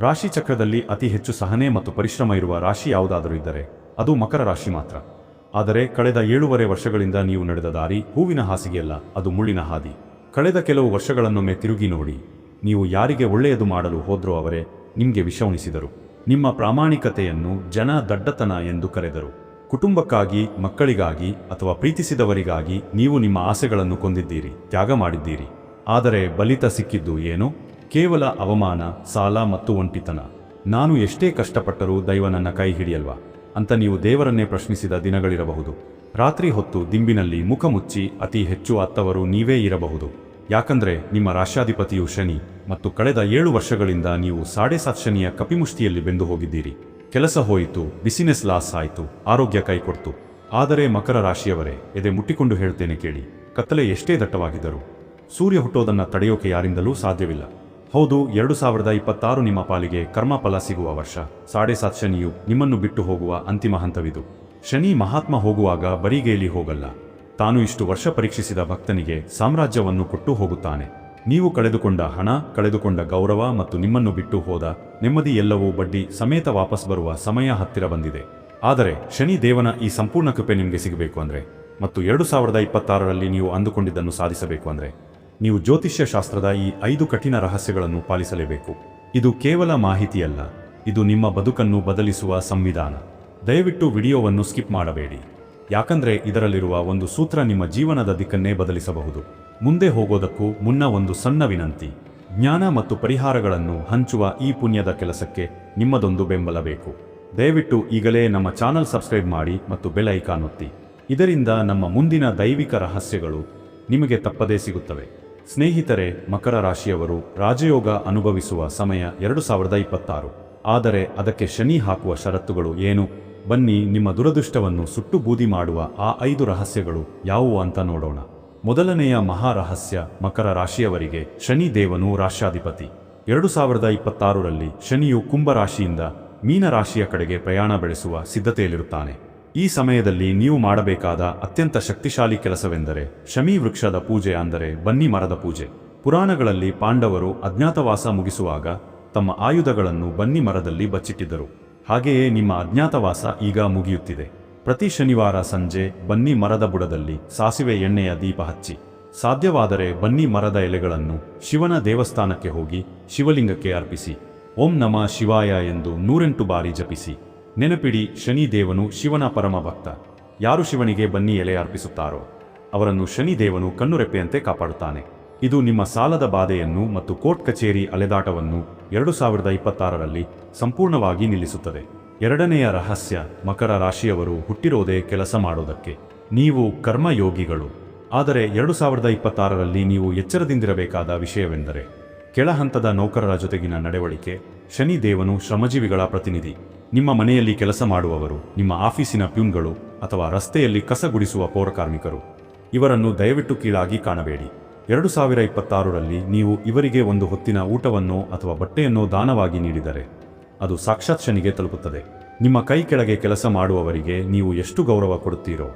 ರಾಶಿ ಚಕ್ರದಲ್ಲಿ ಅತಿ ಹೆಚ್ಚು ಸಹನೆ ಮತ್ತು ಪರಿಶ್ರಮ ಇರುವ ರಾಶಿ ಯಾವುದಾದರೂ ಇದ್ದರೆ, ಅದು ಮಕರ ರಾಶಿ ಮಾತ್ರ. ಆದರೆ ಕಳೆದ ಏಳೂವರೆ ವರ್ಷಗಳಿಂದ ನೀವು ನಡೆದ ದಾರಿ ಹೂವಿನ ಹಾಸಿಗೆಯಲ್ಲ, ಅದು ಮುಳ್ಳಿನ ಹಾದಿ. ಕಳೆದ ಕೆಲವು ವರ್ಷಗಳನ್ನೊಮ್ಮೆ ತಿರುಗಿ ನೋಡಿ, ನೀವು ಯಾರಿಗೆ ಒಳ್ಳೆಯದು ಮಾಡಲು ಹೋದ್ರೋ ಅವರೇ ನಿಮಗೆ ವಿಷವಣಿಸಿದರು ನಿಮ್ಮ ಪ್ರಾಮಾಣಿಕತೆಯನ್ನು ಜನ ದಡ್ಡತನ ಎಂದು ಕರೆದರು. ಕುಟುಂಬಕ್ಕಾಗಿ, ಮಕ್ಕಳಿಗಾಗಿ ಅಥವಾ ಪ್ರೀತಿಸಿದವರಿಗಾಗಿ ನೀವು ನಿಮ್ಮ ಆಸೆಗಳನ್ನು ಕೊಂದಿದ್ದೀರಿ, ತ್ಯಾಗ ಮಾಡಿದ್ದೀರಿ. ಆದರೆ ಬಲಿತ ಸಿಕ್ಕಿದ್ದು ಏನು? ಕೇವಲ ಅವಮಾನ, ಸಾಲ ಮತ್ತು ಒಂಟಿತನ. ನಾನು ಎಷ್ಟೇ ಕಷ್ಟಪಟ್ಟರೂ ದೈವ ನನ್ನ ಕೈ ಹಿಡಿಯಲ್ವಾ? ಅಂತ ನೀವು ದೇವರನ್ನೇ ಪ್ರಶ್ನಿಸಿದ ದಿನಗಳಿರಬಹುದು. ರಾತ್ರಿ ಹೊತ್ತು ದಿಂಬಿನಲ್ಲಿ ಮುಖ ಮುಚ್ಚಿ ಅತಿ ಹೆಚ್ಚು ಅತ್ತವರು ನೀವೇ ಇರಬಹುದು. ಯಾಕಂದ್ರೆ ನಿಮ್ಮ ರಾಷ್ಟ್ರಾಧಿಪತಿಯು ಶನಿ ಮತ್ತು ಕಳೆದ ಏಳು ವರ್ಷಗಳಿಂದ ನೀವು ಸಾಡೆ ಸಾತ್ ಶನಿಯ ಕಪಿಮುಷ್ಟಿಯಲ್ಲಿ ಬೆಂದು ಹೋಗಿದ್ದೀರಿ. ಕೆಲಸ ಹೋಯಿತು, ಬಿಸಿನೆಸ್ ಲಾಸ್ ಆಯಿತು, ಆರೋಗ್ಯ ಕೈಕೊಡ್ತು ಆದರೆ ಮಕರ ರಾಶಿಯವರೇ, ಎದೆ ಮುಟ್ಟಿಕೊಂಡು ಹೇಳ್ತೇನೆ ಕೇಳಿ, ಕತ್ತಲೆ ಎಷ್ಟೇ ದಟ್ಟವಾಗಿದ್ದರು. ಸೂರ್ಯ ಹುಟ್ಟೋದನ್ನ ತಡೆಯೋಕೆ ಯಾರಿಂದಲೂ ಸಾಧ್ಯವಿಲ್ಲ. ಹೌದು, ಎರಡು ಸಾವಿರದ ಇಪ್ಪತ್ತಾರು ನಿಮ್ಮ ಪಾಲಿಗೆ ಕರ್ಮಫಲ ಸಿಗುವ ವರ್ಷ. ಸಾಡೆ ಸಾತ್ ಶನಿಯು ನಿಮ್ಮನ್ನು ಬಿಟ್ಟು ಹೋಗುವ ಅಂತಿಮ ಹಂತವಿದು. ಶನಿ ಮಹಾತ್ಮ ಹೋಗುವಾಗ ಬರಿಗೇಲಿ ಹೋಗಲ್ಲ. ತಾನು ಇಷ್ಟು ವರ್ಷ ಪರೀಕ್ಷಿಸಿದ ಭಕ್ತನಿಗೆ ಸಾಮ್ರಾಜ್ಯವನ್ನು ಕೊಟ್ಟು ಹೋಗುತ್ತಾನೆ. ನೀವು ಕಳೆದುಕೊಂಡ ಹಣ, ಕಳೆದುಕೊಂಡ ಗೌರವ ಮತ್ತು ನಿಮ್ಮನ್ನು ಬಿಟ್ಟು ಹೋದ ನೆಮ್ಮದಿ ಎಲ್ಲವೂ ಬಡ್ಡಿ ಸಮೇತ ವಾಪಸ್ ಬರುವ ಸಮಯ ಹತ್ತಿರ ಬಂದಿದೆ. ಆದರೆ ಶನಿ ದೇವನ ಈ ಸಂಪೂರ್ಣ ಕೃಪೆ ನಿಮಗೆ ಸಿಗಬೇಕು ಅಂದರೆ, ಮತ್ತು ಎರಡು ಸಾವಿರದ ಇಪ್ಪತ್ತಾರರಲ್ಲಿ ನೀವು ಅಂದುಕೊಂಡಿದ್ದನ್ನು ಸಾಧಿಸಬೇಕು ಅಂದ್ರೆ ನೀವು ಜ್ಯೋತಿಷ್ಯ ಶಾಸ್ತ್ರದ ಈ ಐದು ಕಠಿಣ ರಹಸ್ಯಗಳನ್ನು ಪಾಲಿಸಲೇಬೇಕು. ಇದು ಕೇವಲ ಮಾಹಿತಿಯಲ್ಲ, ಇದು ನಿಮ್ಮ ಬದುಕನ್ನು ಬದಲಿಸುವ ಸಂವಿಧಾನ. ದಯವಿಟ್ಟು ವಿಡಿಯೋವನ್ನು ಸ್ಕಿಪ್ ಮಾಡಬೇಡಿ. ಯಾಕಂದ್ರೆ ಇದರಲ್ಲಿರುವ ಒಂದು ಸೂತ್ರ ನಿಮ್ಮ ಜೀವನದ ದಿಕ್ಕನ್ನೇ ಬದಲಿಸಬಹುದು. ಮುಂದೆ ಹೋಗೋದಕ್ಕೂ ಮುನ್ನ ಒಂದು ಸಣ್ಣ ವಿನಂತಿ. ಜ್ಞಾನ ಮತ್ತು ಪರಿಹಾರಗಳನ್ನು ಹಂಚುವ ಈ ಪುಣ್ಯದ ಕೆಲಸಕ್ಕೆ ನಿಮ್ಮದೊಂದು ಬೆಂಬಲ ಬೇಕು. ದಯವಿಟ್ಟು ಈಗಲೇ ನಮ್ಮ ಚಾನಲ್ ಸಬ್ಸ್ಕ್ರೈಬ್ ಮಾಡಿ ಮತ್ತು ಬೆಲ್ ಐಕಾನ್ ಒತ್ತಿ. ಇದರಿಂದ ನಮ್ಮ ಮುಂದಿನ ದೈವಿಕ ರಹಸ್ಯಗಳು ನಿಮಗೆ ತಪ್ಪದೇ ಸಿಗುತ್ತವೆ. ಸ್ನೇಹಿತರೆ, ಮಕರ ರಾಶಿಯವರು ರಾಜಯೋಗ ಅನುಭವಿಸುವ ಸಮಯ ಎರಡು ಸಾವಿರದ ಇಪ್ಪತ್ತಾರು. ಆದರೆ ಅದಕ್ಕೆ ಶನಿ ಹಾಕುವ ಷರತ್ತುಗಳು ಏನು? ಬನ್ನಿ, ನಿಮ್ಮ ದುರದೃಷ್ಟವನ್ನು ಸುಟ್ಟು ಬೂದಿ ಮಾಡುವ ಆ ಐದು ರಹಸ್ಯಗಳು ಯಾವುವು ಅಂತ ನೋಡೋಣ. ಮೊದಲನೆಯ ಮಹಾರಹಸ್ಯ ಮಕರ ರಾಶಿಯವರಿಗೆ ಶನಿ ದೇವನು ರಾಶ್ಯಾಧಿಪತಿ ಎರಡು ಸಾವಿರದ ಇಪ್ಪತ್ತಾರರಲ್ಲಿ ಶನಿಯು ಕುಂಭರಾಶಿಯಿಂದ ಮೀನರಾಶಿಯ ಕಡೆಗೆ ಪ್ರಯಾಣ ಬೆಳೆಸುವ ಸಿದ್ಧತೆಯಲ್ಲಿರುತ್ತಾನೆ. ಈ ಸಮಯದಲ್ಲಿ ನೀವು ಮಾಡಬೇಕಾದ ಅತ್ಯಂತ ಶಕ್ತಿಶಾಲಿ ಕೆಲಸವೆಂದರೆ ಶಮಿ ವೃಕ್ಷದ ಪೂಜೆ ಅಂದರೆ ಬನ್ನಿ ಮರದ ಪೂಜೆ. ಪುರಾಣಗಳಲ್ಲಿ ಪಾಂಡವರು ಅಜ್ಞಾತವಾಸ ಮುಗಿಸುವಾಗ ತಮ್ಮ ಆಯುಧಗಳನ್ನು ಬನ್ನಿ ಮರದಲ್ಲಿ ಬಚ್ಚಿಟ್ಟಿದ್ದರು. ಹಾಗೆಯೇ ನಿಮ್ಮ ಅಜ್ಞಾತವಾಸ ಈಗ ಮುಗಿಯುತ್ತಿದೆ. ಪ್ರತಿ ಶನಿವಾರ ಸಂಜೆ ಬನ್ನಿ ಮರದ ಬುಡದಲ್ಲಿ ಸಾಸಿವೆ ಎಣ್ಣೆಯ ದೀಪ ಹಚ್ಚಿ. ಸಾಧ್ಯವಾದರೆ ಬನ್ನಿ ಮರದ ಎಲೆಗಳನ್ನು ಶಿವನ ದೇವಸ್ಥಾನಕ್ಕೆ ಹೋಗಿ ಶಿವಲಿಂಗಕ್ಕೆ ಅರ್ಪಿಸಿ. ಓಂ ನಮ ಶಿವಾಯ ಎಂದು ನೂರೆಂಟು ಬಾರಿ ಜಪಿಸಿ. ನೆನಪಿಡಿ ಶನಿ ದೇವನು ಶಿವನ ಪರಮ ಭಕ್ತ ಯಾರು ಶಿವನಿಗೆ ಬನ್ನಿ ಎಲೆ ಅರ್ಪಿಸುತ್ತಾರೋ, ಅವರನ್ನು ಶನಿ ದೇವನು ಕಣ್ಣುರೆಪ್ಪೆಯಂತೆ ಕಾಪಾಡುತ್ತಾನೆ. ಇದು ನಿಮ್ಮ ಸಾಲದ ಬಾಧೆಯನ್ನು ಮತ್ತು ಕೋರ್ಟ್ ಕಚೇರಿ ಅಲೆದಾಟವನ್ನು ಎರಡು ಸಾವಿರದ ಇಪ್ಪತ್ತಾರರಲ್ಲಿ ಸಂಪೂರ್ಣವಾಗಿ ನಿಲ್ಲಿಸುತ್ತದೆ. ಎರಡನೆಯ ರಹಸ್ಯ, ಮಕರ ರಾಶಿಯವರು ಹುಟ್ಟಿರೋದೇ ಕೆಲಸ ಮಾಡೋದಕ್ಕೆ. ನೀವು ಕರ್ಮಯೋಗಿಗಳು. ಆದರೆ ಎರಡು ಸಾವಿರದ ಇಪ್ಪತ್ತಾರರಲ್ಲಿ ನೀವು ಎಚ್ಚರದಿಂದಿರಬೇಕಾದ ವಿಷಯವೆಂದರೆ ಕೆಳಹಂತದ ನೌಕರರ ಜೊತೆಗಿನ ನಡವಳಿಕೆ ಶನಿ ದೇವನು ಶ್ರಮಜೀವಿಗಳ ಪ್ರತಿನಿಧಿ. ನಿಮ್ಮ ಮನೆಯಲ್ಲಿ ಕೆಲಸ ಮಾಡುವವರು, ನಿಮ್ಮ ಆಫೀಸಿನ ಪ್ಯೂನ್ಗಳು ಅಥವಾ ರಸ್ತೆಯಲ್ಲಿ ಕಸ ಗುಡಿಸುವ ಪೌರಕಾರ್ಮಿಕರು ಇವರನ್ನು ದಯವಿಟ್ಟು ಕೀಳಾಗಿ ಕಾಣಬೇಡಿ. ಎರಡು ಸಾವಿರ ಇಪ್ಪತ್ತಾರರಲ್ಲಿ ನೀವು ಇವರಿಗೆ ಒಂದು ಹೊತ್ತಿನ ಊಟವನ್ನೋ ಅಥವಾ ಬಟ್ಟೆಯನ್ನು ದಾನವಾಗಿ ನೀಡಿದರೆ, ಅದು ಸಾಕ್ಷಾತ್ ಶನಿಗೆ ತಲುಪುತ್ತದೆ. ನಿಮ್ಮ ಕೈ ಕೆಳಗೆ ಕೆಲಸ ಮಾಡುವವರಿಗೆ ನೀವು ಎಷ್ಟು ಗೌರವ ಕೊಡುತ್ತೀರೋ,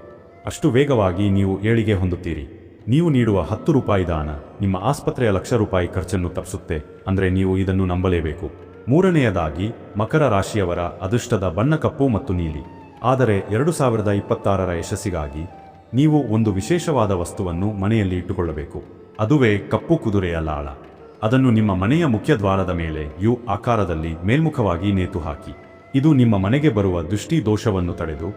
ಅಷ್ಟು ವೇಗವಾಗಿ ನೀವು ಏಳಿಗೆ ಹೊಂದುತ್ತೀರಿ. ನೀವು ನೀಡುವ ಹತ್ತು ರೂಪಾಯಿ ದಾನ ನಿಮ್ಮ ಆಸ್ಪತ್ರೆಯ ಲಕ್ಷ ರೂಪಾಯಿ ಖರ್ಚನ್ನು ತಪ್ಪಿಸುತ್ತೆ ಅಂದರೆ ನೀವು ಇದನ್ನು ನಂಬಲೇಬೇಕು. ಮೂರನೆಯದಾಗಿ, ಮಕರ ರಾಶಿಯವರ ಅದೃಷ್ಟದ ಬಣ್ಣ ಕಪ್ಪು ಮತ್ತು ನೀಲಿ. ಆದರೆ ಎರಡು ಸಾವಿರದ ಇಪ್ಪತ್ತಾರರ ಯಶಸ್ಸಿಗಾಗಿ ನೀವು ಒಂದು ವಿಶೇಷವಾದ ವಸ್ತುವನ್ನು ಮನೆಯಲ್ಲಿ ಇಟ್ಟುಕೊಳ್ಳಬೇಕು. ಅದುವೇ ಕಪ್ಪು ಕುದುರೆಯ ಲಾಳ. ಅದನ್ನು ನಿಮ್ಮ ಮನೆಯ ಮುಖ್ಯ ದ್ವಾರದ ಮೇಲೆ, ಯು ಆಕಾರದಲ್ಲಿ ಮೇಲ್ಮುಖವಾಗಿ ನೇತು ಹಾಕಿ. ಇದು ನಿಮ್ಮ ಮನೆಗೆ ಬರುವ ದೃಷ್ಟಿ ದೋಷವನ್ನು ತಡೆದು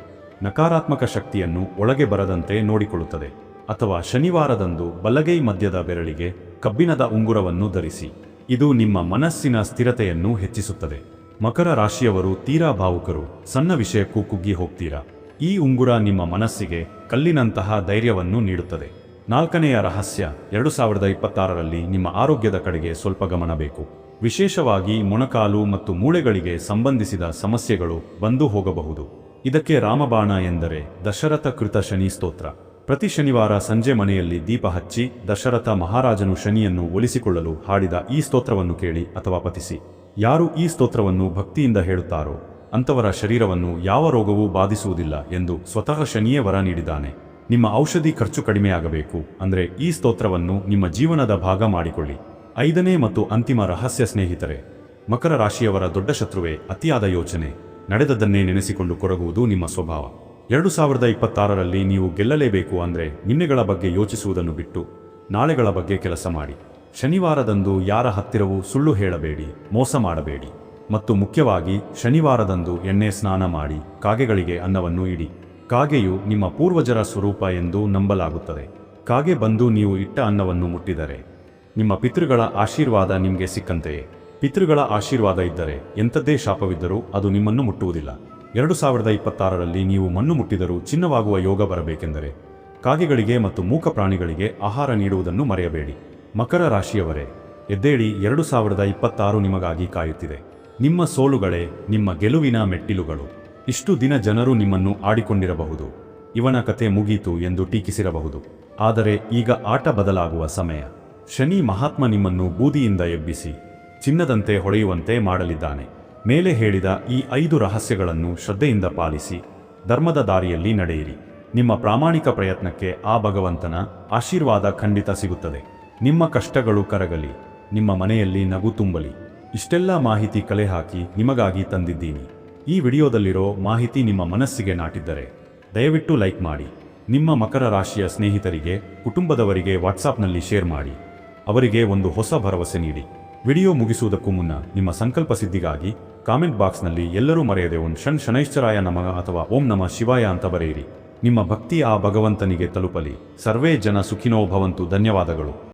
ನಕಾರಾತ್ಮಕ ಶಕ್ತಿಯನ್ನು ಒಳಗೆ ಬರದಂತೆ ನೋಡಿಕೊಳ್ಳುತ್ತದೆ. ಅಥವಾ ಶನಿವಾರದಂದು ಬಲಗೈ ಮಧ್ಯದ ಬೆರಳಿಗೆ ಕಬ್ಬಿಣದ ಉಂಗುರವನ್ನು ಧರಿಸಿ. ಇದು ನಿಮ್ಮ ಮನಸ್ಸಿನ ಸ್ಥಿರತೆಯನ್ನು ಹೆಚ್ಚಿಸುತ್ತದೆ. ಮಕರ ರಾಶಿಯವರು ತೀರಾ ಭಾವುಕರು, ಸಣ್ಣ ವಿಷಯಕ್ಕೂ ಕುಗ್ಗಿ ಹೋಗ್ತೀರಾ? ಈ ಉಂಗುರ ನಿಮ್ಮ ಮನಸ್ಸಿಗೆ ಕಲ್ಲಿನಂತಹ ಧೈರ್ಯವನ್ನು ನೀಡುತ್ತದೆ. ನಾಲ್ಕನೆಯ ರಹಸ್ಯ, ಎರಡು ಸಾವಿರದ ಇಪ್ಪತ್ತಾರರಲ್ಲಿ ನಿಮ್ಮ ಆರೋಗ್ಯದ ಕಡೆಗೆ ಸ್ವಲ್ಪ ಗಮನ ಬೇಕು. ವಿಶೇಷವಾಗಿ ಮೊಣಕಾಲು ಮತ್ತು ಮೂಳೆಗಳಿಗೆ ಸಂಬಂಧಿಸಿದ ಸಮಸ್ಯೆಗಳು ಬಂದು ಹೋಗಬಹುದು. ಇದಕ್ಕೆ ರಾಮಬಾಣ ಎಂದರೆ ದಶರಥ ಕೃತ ಶನಿ ಸ್ತೋತ್ರ. ಪ್ರತಿ ಶನಿವಾರ ಸಂಜೆ ಮನೆಯಲ್ಲಿ ದೀಪ ಹಚ್ಚಿ ದಶರಥ ಮಹಾರಾಜನು ಶನಿಯನ್ನು ಒಲಿಸಿಕೊಳ್ಳಲು ಹಾಡಿದ ಈ ಸ್ತೋತ್ರವನ್ನು ಕೇಳಿ ಅಥವಾ ಪತಿಸಿ ಯಾರು ಈ ಸ್ತೋತ್ರವನ್ನು ಭಕ್ತಿಯಿಂದ ಹೇಳುತ್ತಾರೋ ಅಂಥವರ ಶರೀರವನ್ನು ಯಾವ ರೋಗವೂ ಬಾಧಿಸುವುದಿಲ್ಲ ಎಂದು ಸ್ವತಃ ಶನಿಯೇ ವರ ನೀಡಿದ್ದಾನೆ. ನಿಮ್ಮ ಔಷಧಿ ಖರ್ಚು ಕಡಿಮೆಯಾಗಬೇಕು ಅಂದರೆ ಈ ಸ್ತೋತ್ರವನ್ನು ನಿಮ್ಮ ಜೀವನದ ಭಾಗ ಮಾಡಿಕೊಳ್ಳಿ. ಐದನೇ ಮತ್ತು ಅಂತಿಮ ರಹಸ್ಯ ಸ್ನೇಹಿತರೆ, ಮಕರ ರಾಶಿಯವರ ದೊಡ್ಡ ಶತ್ರುವೇ ಅತಿಯಾದ ಯೋಚನೆ. ನಡೆದದ್ದನ್ನೇ ನೆನೆಸಿಕೊಂಡು ಕೊರಗುವುದು ನಿಮ್ಮ ಸ್ವಭಾವ. ಎರಡು ಸಾವಿರದ ಇಪ್ಪತ್ತಾರರಲ್ಲಿ ನೀವು ಗೆಲ್ಲಲೇಬೇಕು ಅಂದರೆ ನಿನ್ನೆಗಳ ಬಗ್ಗೆ ಯೋಚಿಸುವುದನ್ನು ಬಿಟ್ಟು ನಾಳೆಗಳ ಬಗ್ಗೆ ಕೆಲಸ ಮಾಡಿ. ಶನಿವಾರದಂದು ಯಾರ ಹತ್ತಿರವೂ ಸುಳ್ಳು ಹೇಳಬೇಡಿ, ಮೋಸ ಮಾಡಬೇಡಿ. ಮತ್ತು ಮುಖ್ಯವಾಗಿ ಶನಿವಾರದಂದು ಎಣ್ಣೆ ಸ್ನಾನ ಮಾಡಿ ಕಾಗೆಗಳಿಗೆ ಅನ್ನವನ್ನು ಇಡಿ. ಕಾಗೆಯು ನಿಮ್ಮ ಪೂರ್ವಜರ ಸ್ವರೂಪ ಎಂದು ನಂಬಲಾಗುತ್ತದೆ. ಕಾಗೆ ಬಂದು ನೀವು ಇಟ್ಟ ಅನ್ನವನ್ನು ಮುಟ್ಟಿದರೆ ನಿಮ್ಮ ಪಿತೃಗಳ ಆಶೀರ್ವಾದ ನಿಮಗೆ ಸಿಕ್ಕಂತೆಯೇ. ಪಿತೃಗಳ ಆಶೀರ್ವಾದ ಇದ್ದರೆ ಎಂಥದ್ದೇ ಶಾಪವಿದ್ದರೂ ಅದು ನಿಮ್ಮನ್ನು ಮುಟ್ಟುವುದಿಲ್ಲ. ಎರಡು ಸಾವಿರದ ಇಪ್ಪತ್ತಾರರಲ್ಲಿ ನೀವು ಮಣ್ಣು ಮುಟ್ಟಿದರೂ ಚಿನ್ನವಾಗುವ ಯೋಗ ಬರಬೇಕೆಂದರೆ ಕಾಗೆಗಳಿಗೆ ಮತ್ತು ಮೂಕ ಪ್ರಾಣಿಗಳಿಗೆ ಆಹಾರ ನೀಡುವುದನ್ನು ಮರೆಯಬೇಡಿ. ಮಕರ ರಾಶಿಯವರೇ, ಎದ್ದೇಳಿ ಎರಡು ಸಾವಿರದ ಇಪ್ಪತ್ತಾರು ನಿಮಗಾಗಿ ಕಾಯುತ್ತಿದೆ. ನಿಮ್ಮ ಸೋಲುಗಳೇ ನಿಮ್ಮ ಗೆಲುವಿನ ಮೆಟ್ಟಿಲುಗಳು. ಇಷ್ಟು ದಿನ ಜನರು ನಿಮ್ಮನ್ನು ಆಡಿಕೊಂಡಿರಬಹುದು. ಇವನ ಕತೆ ಮುಗೀತು ಎಂದು ಟೀಕಿಸಿರಬಹುದು. ಆದರೆ ಈಗ ಆಟ ಬದಲಾಗುವ ಸಮಯ. ಶನಿ ಮಹಾತ್ಮ ನಿಮ್ಮನ್ನು ಬೂದಿಯಿಂದ ಎಬ್ಬಿಸಿ, ಚಿನ್ನದಂತೆ ಹೊಳೆಯುವಂತೆ ಮಾಡಲಿದ್ದಾನೆ. ಮೇಲೆ ಹೇಳಿದ ಈ ಐದು ರಹಸ್ಯಗಳನ್ನು ಶ್ರದ್ಧೆಯಿಂದ ಪಾಲಿಸಿ, ಧರ್ಮದ ದಾರಿಯಲ್ಲಿ ನಡೆಯಿರಿ. ನಿಮ್ಮ ಪ್ರಾಮಾಣಿಕ ಪ್ರಯತ್ನಕ್ಕೆ ಆ ಭಗವಂತನ ಆಶೀರ್ವಾದ ಖಂಡಿತ ಸಿಗುತ್ತದೆ. ನಿಮ್ಮ ಕಷ್ಟಗಳು ಕರಗಲಿ, ನಿಮ್ಮ ಮನೆಯಲ್ಲಿ ನಗು ತುಂಬಲಿ. ಇಷ್ಟೆಲ್ಲ ಮಾಹಿತಿ ಕಲೆ ಹಾಕಿ ನಿಮಗಾಗಿ ತಂದಿದ್ದೀನಿ. ಈ ವಿಡಿಯೋದಲ್ಲಿರೋ ಮಾಹಿತಿ ನಿಮ್ಮ ಮನಸ್ಸಿಗೆ ನಾಟಿದ್ದರೆ ದಯವಿಟ್ಟು ಲೈಕ್ ಮಾಡಿ. ನಿಮ್ಮ ಮಕರ ರಾಶಿಯ ಸ್ನೇಹಿತರಿಗೆ, ಕುಟುಂಬದವರಿಗೆ ವಾಟ್ಸಾಪ್ನಲ್ಲಿ ಶೇರ್ ಮಾಡಿ. ಅವರಿಗೆ ಒಂದು ಹೊಸ ಭರವಸೆ ನೀಡಿ. ವಿಡಿಯೋ ಮುಗಿಸುವುದಕ್ಕೂ ಮುನ್ನ ನಿಮ್ಮ ಸಂಕಲ್ಪ ಸಿದ್ಧಿಗಾಗಿ ಕಾಮೆಂಟ್ ಬಾಕ್ಸ್ನಲ್ಲಿ ಎಲ್ಲರೂ ಮರೆಯದೆ ಒಂದು ಷಣ್ ಶನೈಶ್ಚರಾಯ ನಮಃ ಅಥವಾ ಓಂ ನಮ ಶಿವಾಯ ಅಂತ ಬರೆಯಿರಿ. ನಿಮ್ಮ ಭಕ್ತಿ ಆ ಭಗವಂತನಿಗೆ ತಲುಪಲಿ. ಸರ್ವೇ ಜನ ಸುಖಿನೋ ಭವಂತು. ಧನ್ಯವಾದಗಳು.